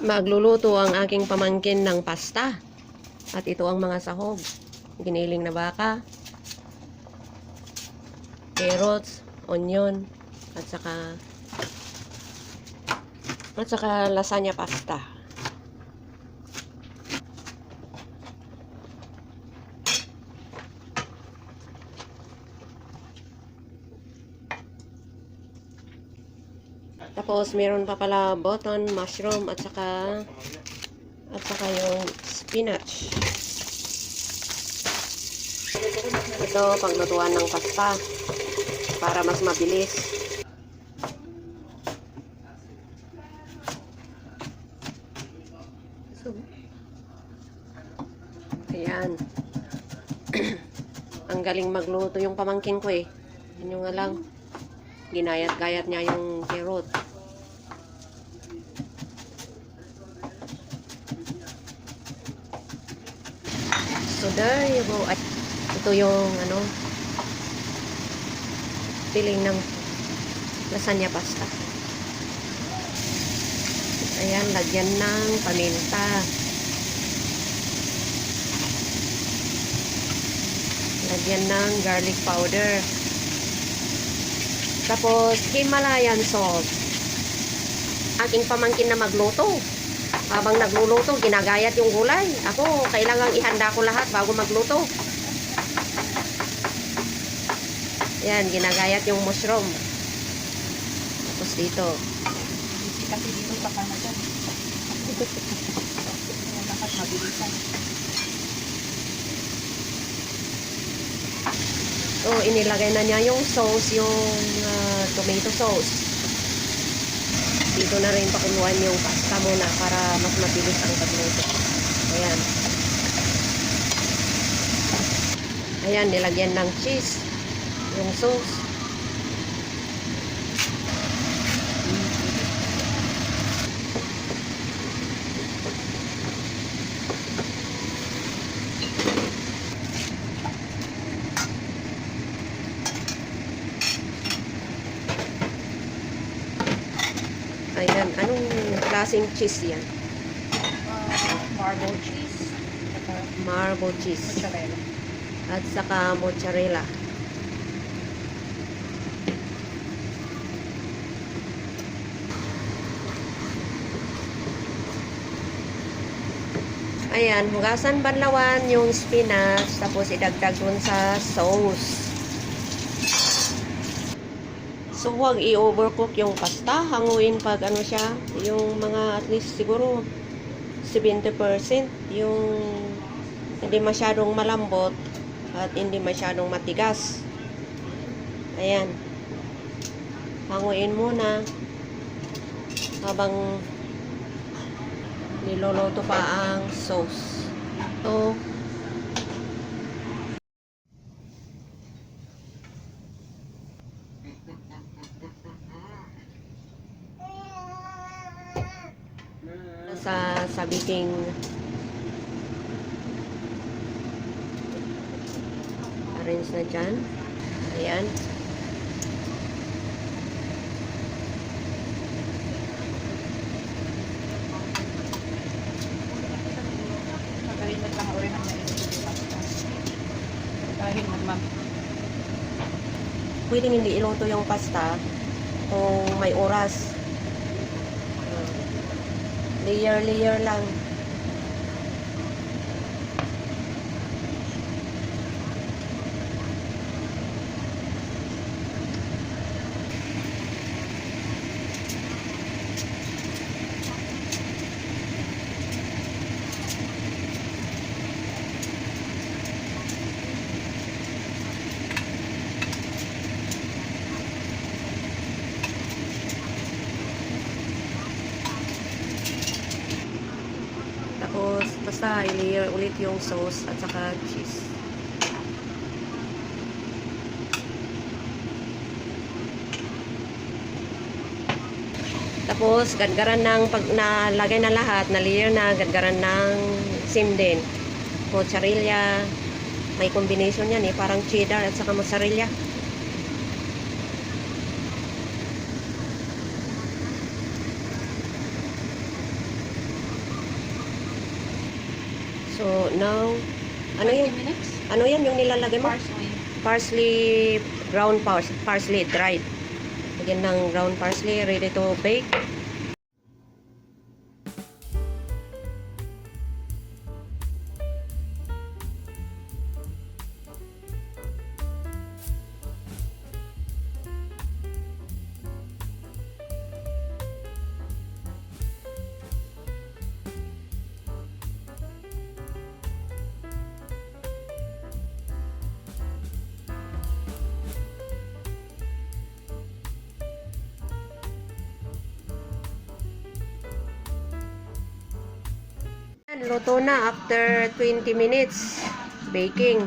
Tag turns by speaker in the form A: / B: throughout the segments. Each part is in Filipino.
A: Magluluto ang aking pamangkin ng pasta. At ito ang mga sahog. Giniling na baka, carrots, onion, at saka at saka lasagna pasta. Tapos meron pa pala button, mushroom at saka at saka yung spinach. Ito paglutuan ng pasta para mas mabilis. So, ayan. Ang galing magluto yung pamangkin ko eh. Yun yung nga lang. Ginayat-gayat niya yung carrot. So there you go. At ito yung ano piling ng lasagna pasta. Ayan, lagyan ng paminta. Lagyan ng garlic powder. Tapos, Himalayan salt. Aking pamangkin na magluto. Habang nagluluto, ginagayat yung gulay. Ako, kailangang ihanda ko lahat bago magluto. Yan, ginagayat yung mushroom. Tapos dito.
B: Kasi dito sa Canada. Dapat mabilisan.
A: So, inilagay na niya yung sauce, yung ah, tomato sauce. Dito na rin pakuluan yung pasta muna para mas mabilis ang pagluto. Ayan. Ayan, nilagyan ng cheese. Yung sauce. Ayan, anong klaseng cheese yan?
B: Uh, marble cheese.
A: Marble cheese.
B: mozzarella.
A: At saka mozzarella. Ayan, hugasan banlawan yung spinach, tapos idagdag dun sa sauce. So, huwag i-overcook yung pasta. Hanguin pag ano siya, yung mga at least siguro 70% yung hindi masyadong malambot at hindi masyadong matigas. Ayan. Hanguin muna habang niloloto pa ang sauce. So, sa sa baking arrange na dyan. Ayan. Pwedeng hindi iluto yung pasta kung may oras. Layer-layer lang. Tapos, basta i-layer ulit yung sauce at saka cheese. Tapos, gadgaran ng pag nalagay na lahat, na layer na, gadgaran ng same din. Mozzarella, may combination yan eh, parang cheddar at saka mozzarella. So, now, ano
B: 20
A: yan?
B: minutes.
A: Ano yan yung nilalagay mo?
B: Parsley.
A: Parsley, ground pars parsley, dried. Lagyan ng ground parsley, ready to bake. Yan, Luto na after 20 minutes baking.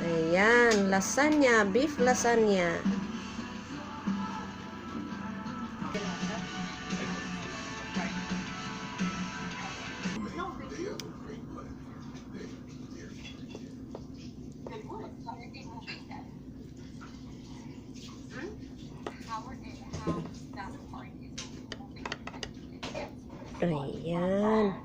A: Ayan, lasagna, beef lasagna. Ayan.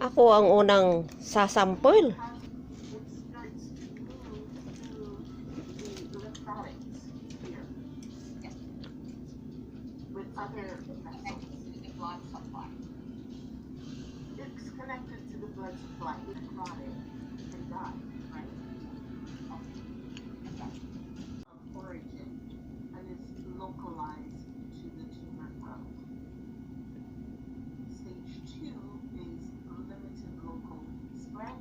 A: Ako ang unang sasampol.
C: with other blood supply. It's connected to the blood supply. It clotted and died, right? Of origin and is localized to the tumor growth. Stage two is limited local spread.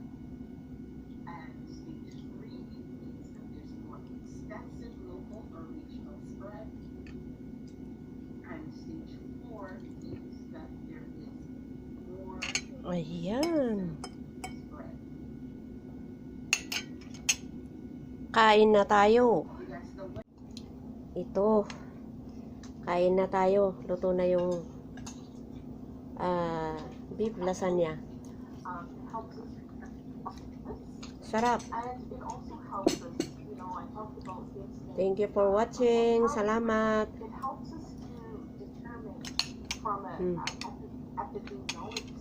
C: And stage three means that there's more extensive local or regional spread. And stage four means that there is more
A: Ayan. Kain na tayo. Ito. Kain na tayo. Luto na yung ah, beef lasagna. Sarap. Thank you for watching. Salamat.
C: It